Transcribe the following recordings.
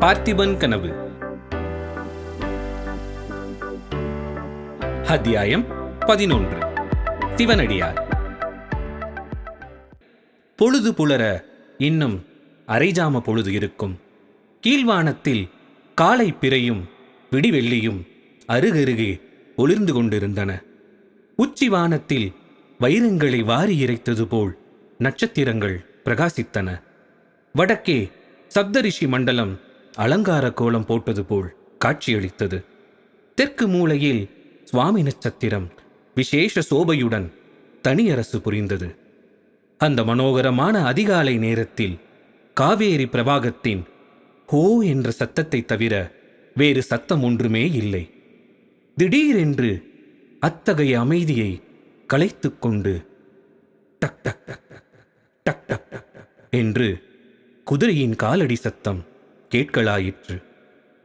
பார்த்திபன் கனவு. அத்தியாயம் பதினொன்று. சிவனடியார். பொழுது புலர இன்னும் அரைஜாம பொழுது இருக்கும். கீழ்வானத்தில் காலை பிறையும் விடிவெள்ளியும் அருகருகே ஒளிர்ந்து கொண்டிருந்தன. உச்சி வானத்தில் வைரங்களை வாரி இறைத்தது போல் நட்சத்திரங்கள் பிரகாசித்தன. வடக்கே சப்தரிஷி மண்டலம் அலங்கார கோலம் போட்டது போல் காட்சியளித்தது தெற்கு மூலையில் சுவாமி நட்சத்திரம் விசேஷ சோபையுடன் தனியரசு புரிந்தது அந்த மனோகரமான அதிகாலை நேரத்தில் காவேரி பிரவாகத்தின் ஹோ என்ற சத்தத்தை தவிர வேறு சத்தம் ஒன்றுமே இல்லை திடீரென்று அத்தகைய அமைதியை கலைத்து கொண்டு டக் டக் டக் டக் டக் டக் என்று குதிரையின் காலடி சத்தம் கேட்கலாயிற்று.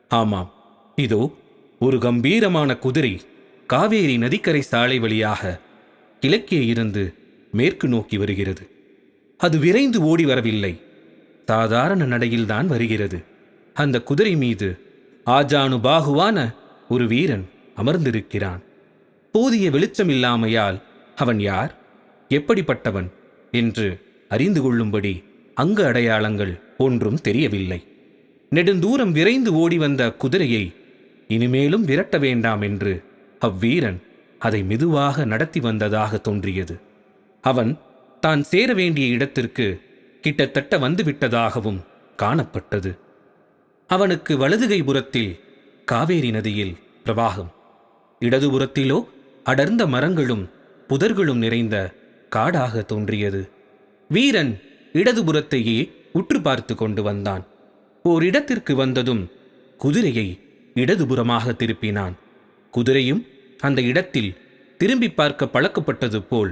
ஆமாம் இதோ ஒரு கம்பீரமான குதிரை காவேரி நதிக்கரை சாலை வழியாக கிழக்கே இருந்து மேற்கு நோக்கி வருகிறது. அது விரைந்து ஓடி வரவில்லை. சாதாரண நடையில்தான் வருகிறது. அந்த குதிரை மீது ஆஜானு பாகுவான ஒரு வீரன் அமர்ந்திருக்கிறான். போதிய வெளிச்சம் இல்லாமையால் அவன் யார்? எப்படிப்பட்டவன்? என்று அறிந்து கொள்ளும்படி அங்கு அடையாளங்கள் ஒன்றும் தெரியவில்லை. நெடுந்தூரம் விரைந்து ஓடி வந்த குதிரையை இனிமேலும் விரட்ட வேண்டாம் என்று அவ்வீரன் அதை மெதுவாக நடத்தி வந்ததாக தோன்றியது. அவன் தான் சேர வேண்டிய இடத்திற்கு கிட்டத்தட்ட வந்துவிட்டதாகவும் காணப்பட்டது. அவனுக்கு வலதுகை புறத்தில் காவேரி நதியில் பிரவாகம். இடதுபுறத்திலோ அடர்ந்த மரங்களும் புதர்களும் நிறைந்த காடாக தோன்றியது. வீரன் இடதுபுறத்தையே உற்று பார்த்து கொண்டு வந்தான். ஓரிடத்திற்கு வந்ததும் குதிரையை இடதுபுறமாக திருப்பினான். குதிரையும் அந்த இடத்தில் திரும்பி பார்க்க பழக்கப்பட்டது போல்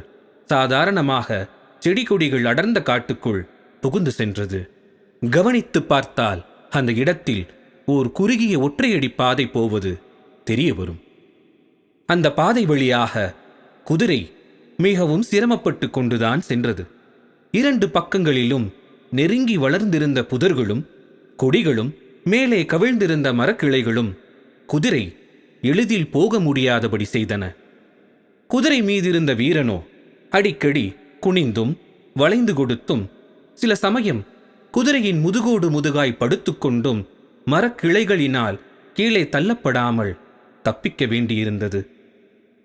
சாதாரணமாக செடி கொடிகள் அடர்ந்த காட்டுக்குள் புகுந்து சென்றது. கவனித்து பார்த்தால் அந்த இடத்தில் ஓர் குறுகிய ஒற்றையடி பாதை போவது தெரிய வரும் அந்த பாதை வழியாக குதிரை மிகவும் சிரமப்பட்டு கொண்டுதான் சென்றது. இரண்டு பக்கங்களிலும் நெருங்கி வளர்ந்திருந்த புதர்களும் கொடிகளும் மேலே கவிழ்ந்திருந்த மரக்கிளைகளும் குதிரை எளிதில் போக முடியாதபடி செய்தன. குதிரை மீதிருந்த வீரனோ அடிக்கடி குனிந்தும் வளைந்து கொடுத்தும் சில சமயம் குதிரையின் முதுகோடு முதுகாய் படுத்துக்கொண்டும் மரக்கிளைகளினால் கீழே தள்ளப்படாமல் தப்பிக்க வேண்டியிருந்தது.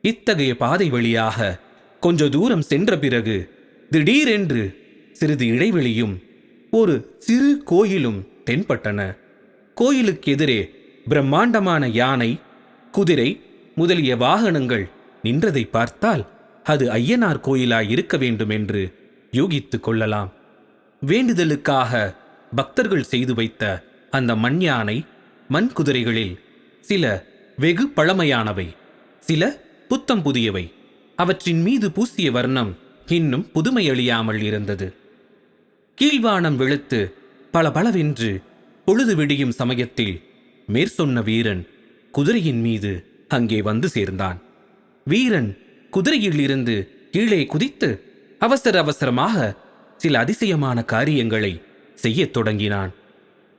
இத்தகைய பாதை வழியாக கொஞ்ச தூரம் சென்ற பிறகு திடீரென்று சிறிது இடைவெளியும் ஒரு சிறு கோயிலும் தென்பட்டன. கோயிலுக்கு எதிரே பிரம்மாண்டமான யானை குதிரை முதலிய வாகனங்கள் நின்றதை பார்த்தால் அது ஐயனார் கோயிலாய் இருக்க வேண்டும் என்று யூகித்துக் கொள்ளலாம். வேண்டுதலுக்காக பக்தர்கள் செய்து வைத்த அந்த மண் யானை மண் குதிரைகளில் சில வெகு பழமையானவை சில புத்தம் புதியவை. அவற்றின் மீது பூசிய வர்ணம் இன்னும் புதுமையளியாமல் இருந்தது. கீழ்வானம் வெளுத்து பளபளவென்று பொழுது விடியும் சமயத்தில் மேற்சொன்ன வீரன் குதிரையின் மீது அங்கே வந்து சேர்ந்தான். வீரன் குதிரையில் இருந்து கீழே குதித்து அவசர அவசரமாக சில அதிசயமான காரியங்களை செய்யத் தொடங்கினான்.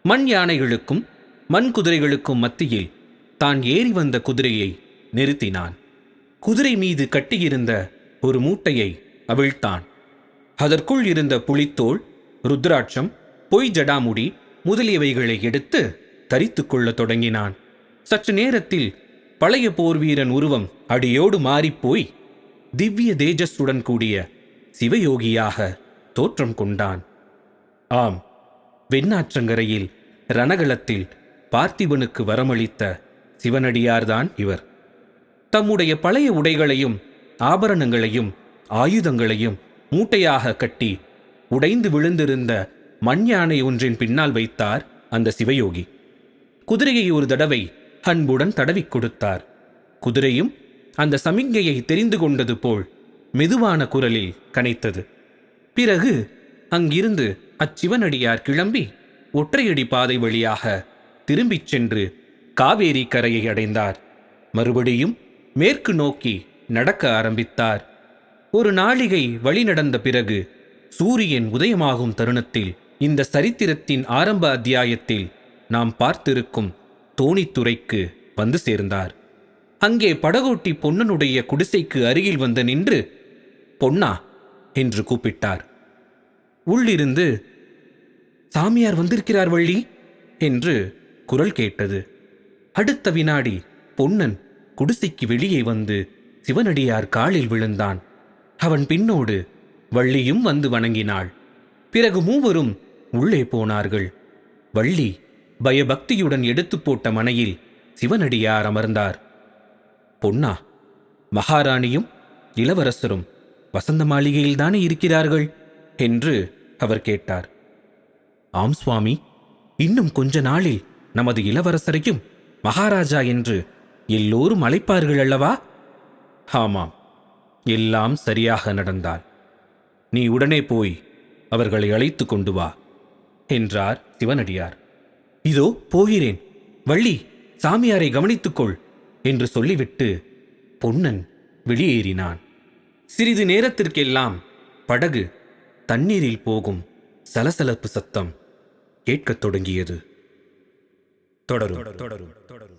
மண் யானைகளுக்கும் மண் குதிரைகளுக்கும் மத்தியில் தான் ஏறி வந்த குதிரையை நிறுத்தினான். குதிரை மீது கட்டியிருந்த ஒரு மூட்டையை அவிழ்த்தான். அதற்குள் இருந்த புலித்தோல் ருத்ராட்சம் பொய் ஜடாமுடி முதலியவைகளை எடுத்து தரித்து கொள்ளத் தொடங்கினான். சற்று நேரத்தில் பழைய போர் வீரன் உருவம் அடியோடு மாறிப்போய் திவ்ய தேஜஸுடன் கூடிய சிவயோகியாக தோற்றம் கொண்டான். ஆம் வெண்ணாற்றங்கரையில் ரணகளத்தில் பார்த்திபனுக்கு வரமளித்த சிவனடியார்தான் இவர். தம்முடைய பழைய உடைகளையும் ஆபரணங்களையும் ஆயுதங்களையும் மூட்டையாக கட்டி உடைந்து விழுந்திருந்த மண் யானை ஒன்றின் பின்னால் வைத்தார் அந்த சிவயோகி. குதிரையை ஒரு தடவை அன்புடன் தடவிக் கொடுத்தார். குதிரையும் அந்த சமிங்கையை தெரிந்து கொண்டது போல் மெதுவான குரலில் கனைத்தது. பிறகு அங்கிருந்து அச்சிவனடியார் கிளம்பி ஒற்றையடி பாதை வழியாக திரும்பிச் சென்று காவேரி கரையை அடைந்தார். மறுபடியும் மேற்கு நோக்கி நடக்க ஆரம்பித்தார். ஒரு நாளிகை வழி நடந்த பிறகு சூரியன் உதயமாகும் தருணத்தில் இந்த சரித்திரத்தின் ஆரம்ப அத்தியாயத்தில் நாம் பார்த்திருக்கும் தோணித்துறைக்கு வந்து சேர்ந்தார். அங்கே படகோட்டி பொன்னனுடைய குடிசைக்கு அருகில் வந்து நின்று பொன்னா என்று கூப்பிட்டார். உள்ளிருந்து சாமியார் வந்திருக்கிறார் வள்ளி என்று குரல் கேட்டது. அடுத்த வினாடி பொன்னன் குடிசைக்கு வெளியே வந்து சிவனடியார் காலில் விழுந்தான். அவன் பின்னோடு வள்ளியும் வந்து வணங்கினாள். பிறகு மூவரும் உள்ளே போனார்கள். வள்ளி பயபக்தியுடன் எடுத்துப் போட்ட மனையில் சிவனடியார் அமர்ந்தார். பொன்னா மகாராணியும் இளவரசரும் வசந்த மாளிகையில்தானே இருக்கிறார்கள்? என்று அவர் கேட்டார். ஆம் சுவாமி இன்னும் கொஞ்ச நாளில் நமது இளவரசரையும் மகாராஜா என்று எல்லோரும் அழைப்பார்கள் அல்லவா? ஆமாம் எல்லாம் சரியாக நடந்தால். நீ உடனே போய் அவர்களை அழைத்து கொண்டு வா. என்றார் சிவனடியார். இதோ போகிறேன். வள்ளி சாமியாரை கவனித்துக்கொள் என்று சொல்லிவிட்டு பொன்னன் வெளியேறினான். சிறிது நேரத்திற்கெல்லாம் படகு தண்ணீரில் போகும் சலசலப்பு சத்தம் கேட்கத் தொடங்கியது. தொடரும் தொடரும் தொடரும்.